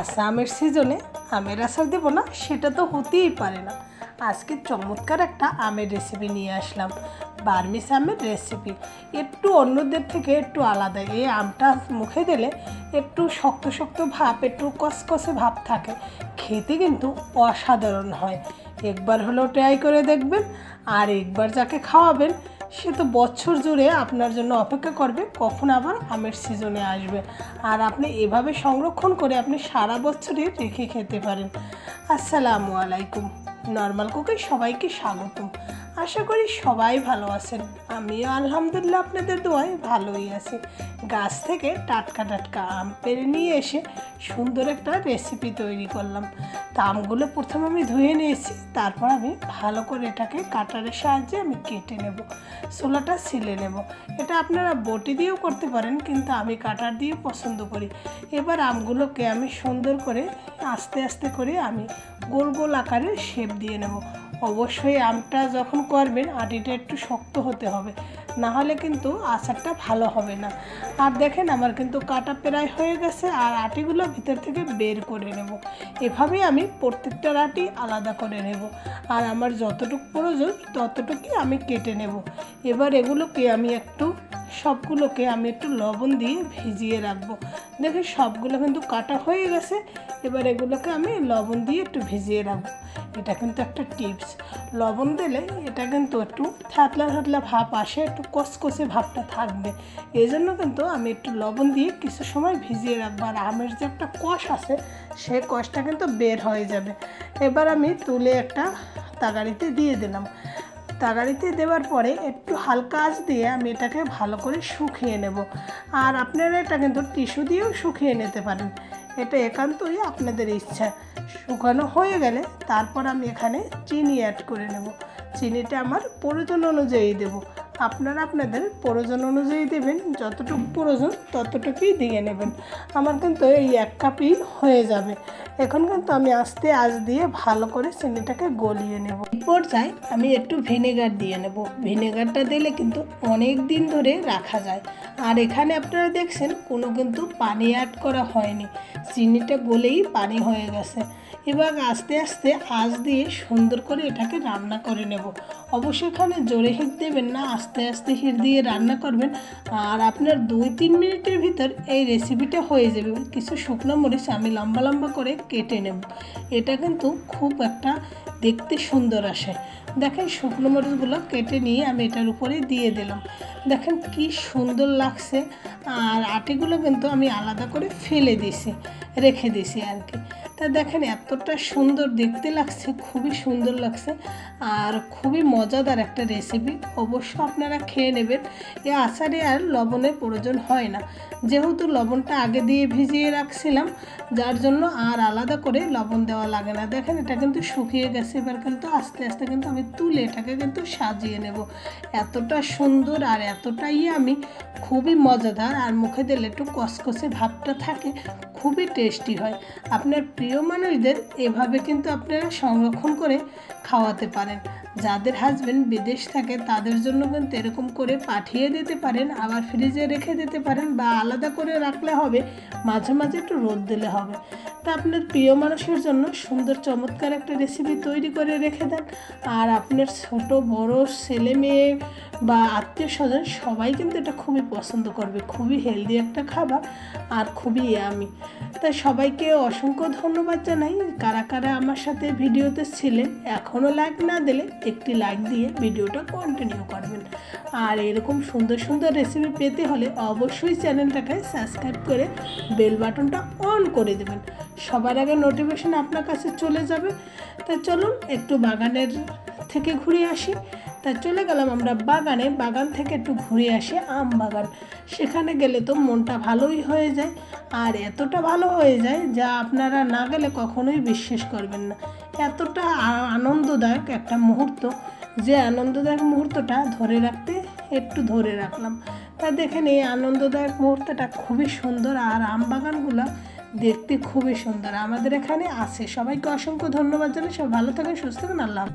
আচ্ছা আমের সিজনে আমের আচার দেবো না, সেটা তো হতেই পারে না। আজকে চমৎকার একটা আমের রেসিপি নিয়ে আসলাম, বার্মিস আমের রেসিপি একটু অন্যদের থেকে একটু আলাদা, এই আমটা মুখে দিলে একটু শক্ত শক্ত ভাব, একটু কসকসে ভাব থাকে, খেতে কিন্তু অসাধারণ হয়। একবার হলেও ট্রাই করে দেখবেন, আর একবার যাকে খাওয়াবেন সে তো বছর জুড়ে আপনার জন্য অপেক্ষা করবে, কখন আবার আমের সিজনে আসবে। আর আপনি এভাবে সংরক্ষণ করে আপনি সারা বছরই রেখে খেতে পারেন। আসসালামু আলাইকুম। নর্মাল কুকে সবাইকে স্বাগতম। আশা করি সবাই ভালো আছেন। আমিও আলহামদুলিল্লাহ আপনাদের দোয়ায় ভালোই আছি। গাছ থেকে টাটকা টাটকা আম পেরে নিয়ে এসে সুন্দর একটা রেসিপি তৈরি করলাম। তা আমগুলো প্রথমে আমি ধুয়ে নিয়েছি, তারপর আমি ভালো করে এটাকে কাটারের সাহায্যে আমি কেটে নেব ছোলাটা ছিলে নেব। এটা আপনারা বটি দিয়েও করতে পারেন, কিন্তু আমি কাটার দিয়ে পছন্দ করি। এবার আমগুলোকে আমি সুন্দর করে আস্তে আস্তে করে আমি গোল গোল আকারে শেপ দিয়ে নেব। অবশ্যই আমটা যখন করবেন আটিটা একটু শক্ত হতে হবে। না হলে কিন্তু আচারটা ভালো হবে না। আর দেখেন আমার কিন্তু কাটা প্রায় হয়ে গেছে আর আটিগুলো ভিতর থেকে বের করে নেব। এভাবেই আমি প্রত্যেকটার আটি আলাদা করে নেব। আর আমার যতটুকু প্রয়োজন ততটুকুই আমি কেটে নেব। এবার এগুলোকে আমি একটু সবগুলোকে আমি একটু লবণ দিয়ে ভিজিয়ে রাখব। দেখে সবগুলো কিন্তু কাটা হয়ে গেছে, এবার এগুলোকে আমি লবণ দিয়ে একটু ভিজিয়ে রাখব। এটা কিন্তু একটা টিপস। লবণ দিলে এটা কিন্তু একটু থাতলা থাতলা ভাব আসে, একটু কসকসে ভাবটা থাকবে। এই জন্য কিন্তু আমি একটু লবণ দিয়ে কিছু সময় ভিজিয়ে রাখব। আর আমের যে একটা কষ আছে, সে কষটা কিন্তু বের হয়ে যাবে। এবার আমি তুলে একটা তাগাড়িতে দিয়ে দিলাম। তাগাড়িতে দেওয়ার পরে একটু হালকা আঁচ দিয়ে আমি এটাকে ভালো করে শুকিয়ে নেব। আর আপনারা এটা কিন্তু টিস্যু দিয়েও শুকিয়ে নিতে পারেন। এটা একান্তই আপনাদের ইচ্ছা। শুকানো হয়ে গেলে তারপর আমি এখানে চিনি অ্যাড করে নেব। চিনিটা আমার প্রয়োজন অনুযায়ী দেব। আপনারা আপনাদের প্রয়োজন অনুযায়ী দেবেন, যতটুকু প্রয়োজন ততটুকুই দিয়ে নেবেন। আমার কিন্তু এই এক কাপই হয়ে যাবে। এখন কিন্তু আমি আস্তে আজ দিয়ে ভালো করে চিনিটাকে গলিয়ে নেব। পর্যায়ে আমি একটু ভিনেগার দিয়ে নেব। ভিনেগারটা দিলে কিন্তু অনেক দিন ধরে রাখা যায়। আর এখানে আপনারা দেখছেন কোনো কিন্তু পানি অ্যাড করা হয়নি। চিনিটা গলেই পানি হয়ে গেছে। এবার আস্তে আস্তে আঁচ দিয়ে সুন্দর করে এটাকে রান্না করে নেব। অবশ্যই এখানে জোরে হিট দেবেন না, আস্তে আস্তে হিট দিয়ে রান্না করবেন। আর আপনার দুই তিন মিনিটের ভিতর এই রেসিপিটা হয়ে যাবে। কিছু শুকনো মরিচ আমি লম্বা লম্বা করে কেটে নেব। এটা কিন্তু খুব একটা দেখতে সুন্দর আসে। দেখেন শুকনো মরিচগুলো কেটে নিয়ে আমি এটার উপরে দিয়ে দিলাম। দেখেন কি সুন্দর লাগছে। আর আটিগুলো কিন্তু আমি আলাদা করে ফেলে দিছি রেখে দিছি আর কি। তা দেখেন, এতটা সুন্দর, দেখতে লাগছে, খুবই সুন্দর লাগছে আর খুবই মজাদার একটা রেসিপি অবশ্য আপনারা খেয়ে নেবেন। এ আচারে আর লবণের প্রয়োজন হয় না। যেহেতু লবণটা আগে দিয়ে ভিজিয়ে রাখছিলাম, যার জন্য আর আলাদা করে লবণ দেওয়া লাগে না। দেখেন, এটা কিন্তু শুকিয়ে গেছে। এবার কিন্তু আস্তে আস্তে কিন্তু আমি তুলে এটাকে কিন্তু সাজিয়ে নেব। এতটা সুন্দর আর এতটাই আমি খুবই মজাদার। আর মুখে দিলে একটু কসকসে ভাবটা থাকে, খুবই টেস্টি হয়। আপনার প্রিয় মানুষদের এভাবে কিন্তু আপনারা সংরক্ষণ করে খাওয়াতে পারেন। যাদের হাজবেন্ড বিদেশ থাকে, তাদের জন্য কিন্তু এরকম করে পাঠিয়ে দিতে পারেন, আবার ফ্রিজে রেখে দিতে পারেন বা আলাদা করে রাখলে হবে, মাঝে মাঝে একটু রোদ দিলে হবে। তা আপনার প্রিয় মানুষের জন্য সুন্দর চমৎকার একটা রেসিপি তৈরি করে রেখে দেন। আর আপনার ছোট, বড়, ছেলে মেয়ে বা আত্মীয় স্বজন সবাই কিন্তু এটা খুবই পছন্দ করবে। খুবই হেলদি একটা খাবার আর খুবই আমি তাই সবাইকে অসংখ্য ধন্যবাদ। জানাই। কারা কারা আমার সাথে ভিডিওতে ছিলেন এখনও লাইক না দিলে একটি লাইক দিয়ে ভিডিওটা কন্টিনিউ করবেন। আর এরকম সুন্দর সুন্দর রেসিপি পেতে হলে অবশ্যই চ্যানেলটাকে সাবস্ক্রাইব করে বেল বাটনটা অন করে দেবেন। সবার আগে নোটিফিকেশন আপনার কাছে চলে যাবে। তা চলুন, একটু বাগানের থেকে ঘুরে আসি। তা চলে গেলাম আমরা বাগানে। বাগান থেকে একটু ঘুরে আসি, আম বাগান। সেখানে গেলে তো মনটা ভালোই হয়ে যায়। আর এতটা ভালো হয়ে যায় যা আপনারা না গেলে কখনোই বিশ্বাস করবেন না। এতটা আনন্দদায়ক একটা মুহূর্ত। যে আনন্দদায়ক মুহূর্তটা ধরে রাখতে একটু ধরে রাখলাম। তা দেখেন এই আনন্দদায়ক মুহূর্তটা খুবই সুন্দর আর আম বাগানগুলো দেখতে খুবই সুন্দর। আমাদের এখানে আছে। সবাইকে অসংখ্য ধন্যবাদ জানাই। সব ভালো থাকেন, সুস্থ থাকেন। আল্লাহ।